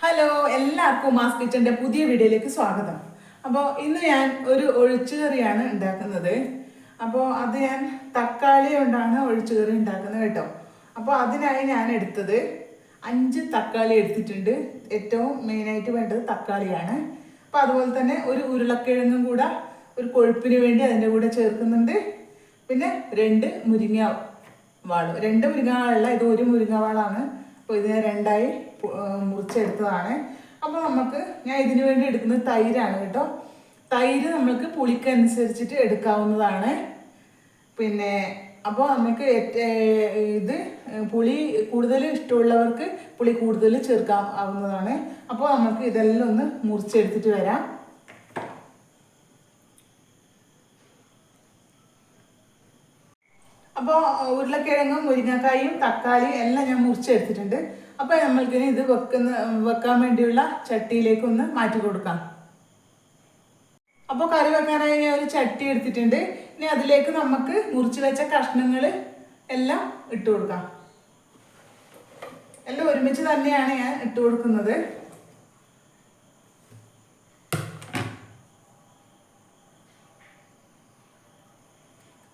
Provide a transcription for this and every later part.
Hello എല്ലാവർക്കും mass കിച്ചന്റെ പുതിയ വീഡിയോയിലേക്ക് സ്വാഗതം. അപ്പോൾ ഇന്ന് ഞാൻ ഒരു ഒഴിച്ചുകറിയാണ് ഉണ്ടാക്കുന്നത്. അപ്പോൾ അത് ഞാൻ തക്കാളി കൊണ്ടാണ് ഒഴിച്ചുകറി ഉണ്ടാക്കുന്നത് കേട്ടോ. അപ്പോൾ അതിനായി ഞാൻ എടുത്തത് അഞ്ച് തക്കാളി എടുത്തിട്ടുണ്ട്. ഏറ്റവും മെയിനായിട്ട് വേണ്ടത് തക്കാളിയാണ്. അപ്പോൾ അതുപോലെ തന്നെ ഒരു ഉരുളക്കിഴങ്ങും കൂടെ ഒരു കൊഴുപ്പിന് വേണ്ടി അതിന്റെ കൂടെ ചേർക്കുന്നുണ്ട്. പിന്നെ രണ്ട് മുരിങ്ങ വാൾ. രണ്ട് മുരിങ്ങ വാളല്ല ഇത് ഒരു മുരിങ്ങ വാളാണ്. അപ്പോൾ ഇത് ഞാൻ രണ്ടായി മുറിച്ചെടുത്തതാണ്. അപ്പോൾ നമുക്ക് ഞാൻ ഇതിനു വേണ്ടി എടുക്കുന്നത് തൈരാണ് കേട്ടോ. തൈര് നമുക്ക് പുളിക്കനുസരിച്ചിട്ട് എടുക്കാവുന്നതാണ്. പിന്നെ അപ്പോൾ നമുക്ക് ഇത് പുളി കൂടുതൽ ഇഷ്ടമുള്ളവർക്ക് പുളി കൂടുതൽ ചേർക്കാവുന്നതാണ് അപ്പോൾ നമുക്ക് ഇതെല്ലാം ഒന്ന് മുറിച്ചെടുത്തിട്ട് വരാം. അപ്പോൾ ഉരുളക്കിഴങ്ങും മുരിങ്ങക്കായും തക്കാളിയും എല്ലാം ഞാൻ മുറിച്ചെടുത്തിട്ടുണ്ട്. അപ്പോൾ നമ്മൾക്കിനി ഇത് വെക്കുന്ന വെക്കാൻ വേണ്ടിയുള്ള ചട്ടിയിലേക്ക് ഒന്ന് മാറ്റി കൊടുക്കാം. അപ്പോൾ കറി വെക്കാനായി ഞാൻ ഒരു ചട്ടി എടുത്തിട്ടുണ്ട്. ഇനി അതിലേക്ക് നമുക്ക് മുറിച്ച് വെച്ച കഷ്ണങ്ങൾ എല്ലാം ഇട്ട് കൊടുക്കാം. എല്ലാം ഒരുമിച്ച് തന്നെയാണ് ഞാൻ ഇട്ട് കൊടുക്കുന്നത്.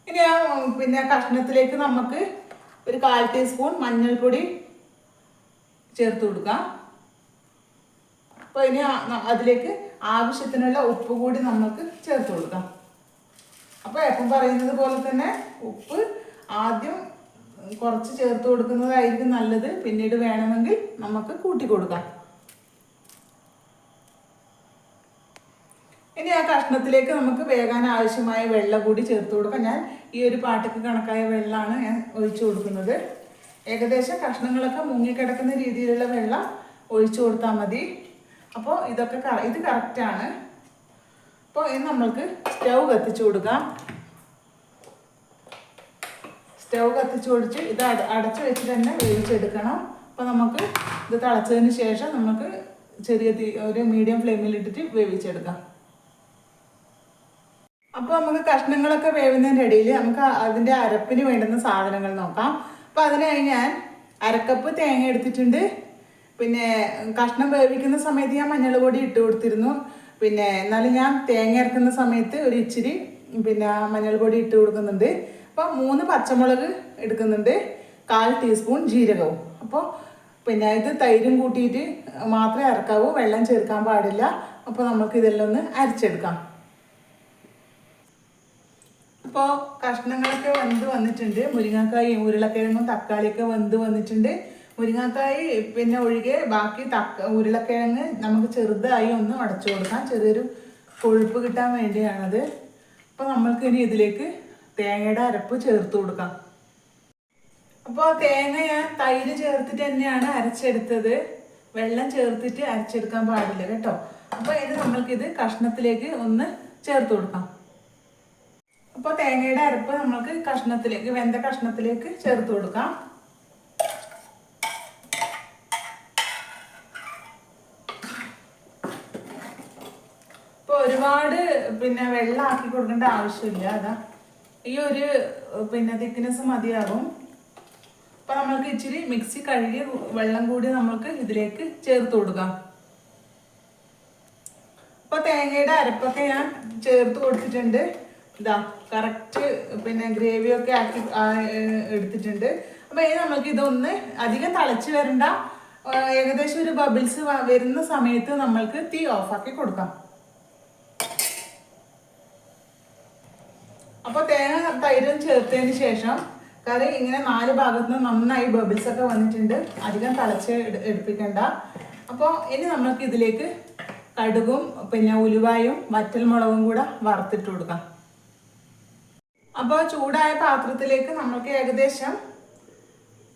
ഇനി ആ പിന്നെ കഷ്ണത്തിലേക്ക് നമുക്ക് ഒരു കാൽ ടീസ്പൂൺ മഞ്ഞൾപ്പൊടി ചേർത്ത് കൊടുക്കാം. അപ്പോൾ ഇനി അതിലേക്ക് ആവശ്യത്തിനുള്ള ഉപ്പ് കൂടി നമുക്ക് ചേർത്ത് കൊടുക്കാം. അപ്പോൾ എപ്പം പറയുന്നത് പോലെ തന്നെ ഉപ്പ് ആദ്യം കുറച്ച് ചേർത്ത് കൊടുക്കുന്നതായിരിക്കും നല്ലത്. പിന്നീട് വേണമെങ്കിൽ നമുക്ക് കൂട്ടി കൊടുക്കാം. ഇനി ആ കഷ്ണത്തിലേക്ക് നമുക്ക് വേകാൻ ആവശ്യമായ വെള്ളം കൂടി ചേർത്ത് കൊടുക്കാം. ഞാൻ ഈ ഒരു പാട്ടക്ക് കണക്കായ വെള്ളമാണ് ഞാൻ ഒഴിച്ചു കൊടുക്കുന്നത്. ഏകദേശം കഷ്ണങ്ങളൊക്കെ മുങ്ങിക്കിടക്കുന്ന രീതിയിലുള്ള വെള്ളം ഒഴിച്ചു കൊടുത്താൽ മതി. അപ്പോൾ ഇതൊക്കെ ഇത് കറക്റ്റാണ് അപ്പോൾ ഇത് നമ്മൾക്ക് സ്റ്റൗ കത്തിച്ചു കൊടുക്കാം. സ്റ്റൗ കത്തിച്ചു കൊടുത്ത് ഇത് അട അടച്ചു വെച്ച് തന്നെ വേവിച്ചെടുക്കണം. അപ്പോൾ നമുക്ക് ഇത് തിളച്ചതിന് ശേഷം നമുക്ക് ചെറിയ ഒരു മീഡിയം ഫ്ലെയിമിൽ ഇട്ടിട്ട് വേവിച്ചെടുക്കാം. അപ്പോൾ നമുക്ക് കഷ്ണങ്ങളൊക്കെ വേവുന്നതിന്റെ ഇടയിൽ നമുക്ക് അതിന്റെ അരപ്പിന് വേണ്ടുന്ന സാധനങ്ങൾ നോക്കാം. അപ്പോൾ അതിനായി ഞാൻ അരക്കപ്പ് തേങ്ങ എടുത്തിട്ടുണ്ട്. പിന്നെ കഷ്ണം വേവിക്കുന്ന സമയത്ത് ഞാൻ മഞ്ഞൾ പൊടി ഇട്ട് കൊടുത്തിരുന്നു. പിന്നെ എന്നാലും ഞാൻ തേങ്ങ ഇറക്കുന്ന സമയത്ത് ഒരു ഇച്ചിരി പിന്നെ മഞ്ഞൾ പൊടി ഇട്ട് കൊടുക്കുന്നുണ്ട്. അപ്പോൾ മൂന്ന് പച്ചമുളക് എടുക്കുന്നുണ്ട്. കാൽ ടീസ്പൂൺ ജീരകവും. അപ്പോൾ പിന്നെ ഇത് തൈരും കൂട്ടിയിട്ട് മാത്രമേ ഇറക്കാവൂ വെള്ളം ചേർക്കാൻ പാടില്ല. അപ്പോൾ നമുക്ക് ഇതെല്ലാം ഒന്ന് അരച്ചെടുക്കാം. അപ്പോൾ കഷ്ണങ്ങളൊക്കെ വെന്ത് വന്നിട്ടുണ്ട്. മുരിങ്ങക്കായും ഉരുളക്കിഴങ്ങും തക്കാളിയൊക്കെ വെന്ത് വന്നിട്ടുണ്ട്. മുരിങ്ങാക്കായി പിന്നെ ഒഴികെ ബാക്കി തക്ക ഉരുളക്കിഴങ്ങ് നമുക്ക് ചെറുതായി ഒന്ന് അടച്ചു കൊടുക്കാം. ചെറിയൊരു കൊഴുപ്പ് കിട്ടാൻ വേണ്ടിയാണത്. അപ്പോൾ നമ്മൾക്ക് ഇനി ഇതിലേക്ക് തേങ്ങയുടെ അരപ്പ് ചേർത്ത് കൊടുക്കാം. അപ്പോൾ തേങ്ങ ഞാൻ തൈര് ചേർത്തിട്ട് തന്നെയാണ് അരച്ചെടുത്തത്. വെള്ളം ചേർത്തിട്ട് അരച്ചെടുക്കാൻ പാടില്ല കേട്ടോ. അപ്പോൾ ഇത് നമ്മൾക്കിത് കഷ്ണത്തിലേക്ക് ഒന്ന് ചേർത്ത് കൊടുക്കാം. അപ്പോൾ തേങ്ങയുടെ അരപ്പ് നമുക്ക് കഷ്ണത്തിലേക്ക് വെന്ത കഷ്ണത്തിലേക്ക് ചേർത്ത് കൊടുക്കാം. ഇപ്പോൾ ഒരുപാട് പിന്നെ വെള്ളം ആക്കി കൊടുക്കേണ്ട ആവശ്യമില്ല. അതാ ഈ ഒരു പിന്നെ തിക്നെസ് മതിയാകും അപ്പൊ നമ്മൾക്ക് ഇച്ചിരി മിക്സി കഴുകി വെള്ളം കൂടി നമ്മൾക്ക് ഇതിലേക്ക് ചേർത്ത് കൊടുക്കാം. അപ്പോൾ തേങ്ങയുടെ അരപ്പൊക്കെ ഞാൻ ചേർത്ത് കൊടുത്തിട്ടുണ്ട്. ഇതാ കറക്റ്റ് പിന്നെ ഗ്രേവിയൊക്കെ ആക്കി എടുത്തിട്ടുണ്ട്. അപ്പോൾ ഇനി നമുക്ക് ഇതൊന്ന് അധികം തളച്ച് വരണ്ട. ഏകദേശം ഒരു ബബിൾസ് വരുന്ന സമയത്ത് നമ്മൾക്ക് തീ ഓഫാക്കി കൊടുക്കാം. അപ്പോൾ തേങ്ങ തൈരും ചേർത്തതിന് ശേഷം കറി ഇങ്ങനെ നാല് ഭാഗത്ത് നിന്ന് നന്നായി ബബിൾസ് ഒക്കെ വന്നിട്ടുണ്ട്. അധികം തളച്ച് എടു- എടുപ്പിക്കണ്ട. അപ്പോൾ ഇനി നമുക്ക് ഇതിലേക്ക് കടുകും പിന്നെ ഉലുവായും വറ്റൽമുളകും കൂടെ വറുത്തിട്ട് കൊടുക്കാം. അപ്പോൾ ചൂടായ പാത്രത്തിലേക്ക് നമുക്ക് ഏകദേശം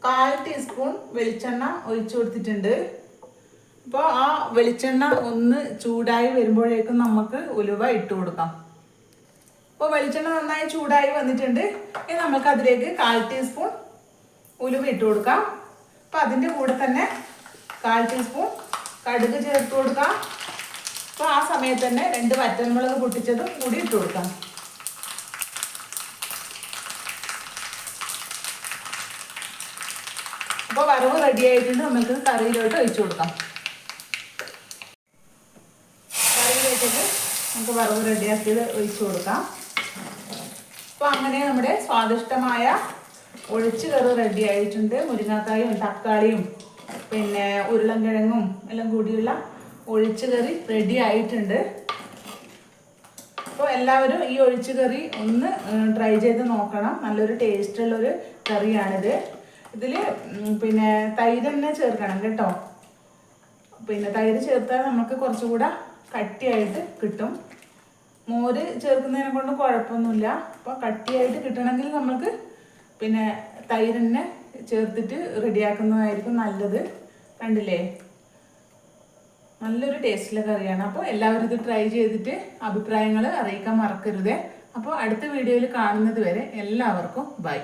കാൽ ടീസ്പൂൺ വെളിച്ചെണ്ണ ഒഴിച്ചു കൊടുത്തിട്ടുണ്ട്. അപ്പോൾ ആ വെളിച്ചെണ്ണ ഒന്ന് ചൂടായി വരുമ്പോഴേക്കും നമുക്ക് ഉലുവ ഇട്ട് കൊടുക്കാം. അപ്പോൾ വെളിച്ചെണ്ണ നന്നായി ചൂടായി വന്നിട്ടുണ്ട്. ഇനി നമുക്ക് അതിലേക്ക് കാൽ ടീസ്പൂൺ ഉലുവ ഇട്ട് കൊടുക്കാം. അപ്പോൾ അതിന്റെ കൂടെ തന്നെ കാൽ ടീസ്പൂൺ കടുക് ചേർത്ത് കൊടുക്കാം. അപ്പോൾ ആ സമയത്ത് തന്നെ രണ്ട് വറ്റൻമുളക് പൊട്ടിച്ചതും കൂടി ഇട്ട് കൊടുക്കാം. വറവ് റെഡി ആയിട്ടുണ്ട്. നമുക്ക് കറിയിലോട്ട് ഒഴിച്ചു കൊടുക്കാം. കറി നമുക്ക് വറവ് റെഡിയാക്കിയത് ഒഴിച്ചു കൊടുക്കാം. അപ്പോൾ അങ്ങനെ നമ്മുടെ സ്വാദിഷ്ടമായ ഒഴിച്ച് കറി റെഡി ആയിട്ടുണ്ട്. മുരിങ്ങാക്കായും തക്കാളിയും പിന്നെ ഉരുളൻകിഴങ്ങും എല്ലാം കൂടിയുള്ള ഒഴിച്ച് കറി റെഡി ആയിട്ടുണ്ട്. അപ്പോൾ എല്ലാവരും ഈ ഒഴിച്ച് കറി ഒന്ന് ട്രൈ ചെയ്ത് നോക്കണം. നല്ലൊരു ടേസ്റ്റുള്ളൊരു കറിയാണിത്. ഇതിൽ പിന്നെ തൈര് തന്നെ ചേർക്കണം കേട്ടോ. പിന്നെ തൈര് ചേർത്താൽ നമുക്ക് കുറച്ചുകൂടെ കട്ടിയായിട്ട് കിട്ടും. മോര് ചേർക്കുന്നതിനെ കൊണ്ട് കുഴപ്പമൊന്നുമില്ല. അപ്പോൾ കട്ടിയായിട്ട് കിട്ടണമെങ്കിൽ നമുക്ക് പിന്നെ തൈര് തന്നെ ചേർത്തിട്ട് റെഡിയാക്കുന്നതായിരിക്കും നല്ലത്. കണ്ടില്ലേ? നല്ലൊരു ടേസ്റ്റിലെ കറിയാണ്. അപ്പോൾ എല്ലാവരും ഇത് ട്രൈ ചെയ്തിട്ട് അഭിപ്രായങ്ങൾ അറിയിക്കാൻ മറക്കരുതേ. അപ്പോൾ അടുത്ത വീഡിയോയിൽ കാണുന്നത് വരെ എല്ലാവർക്കും ബൈ.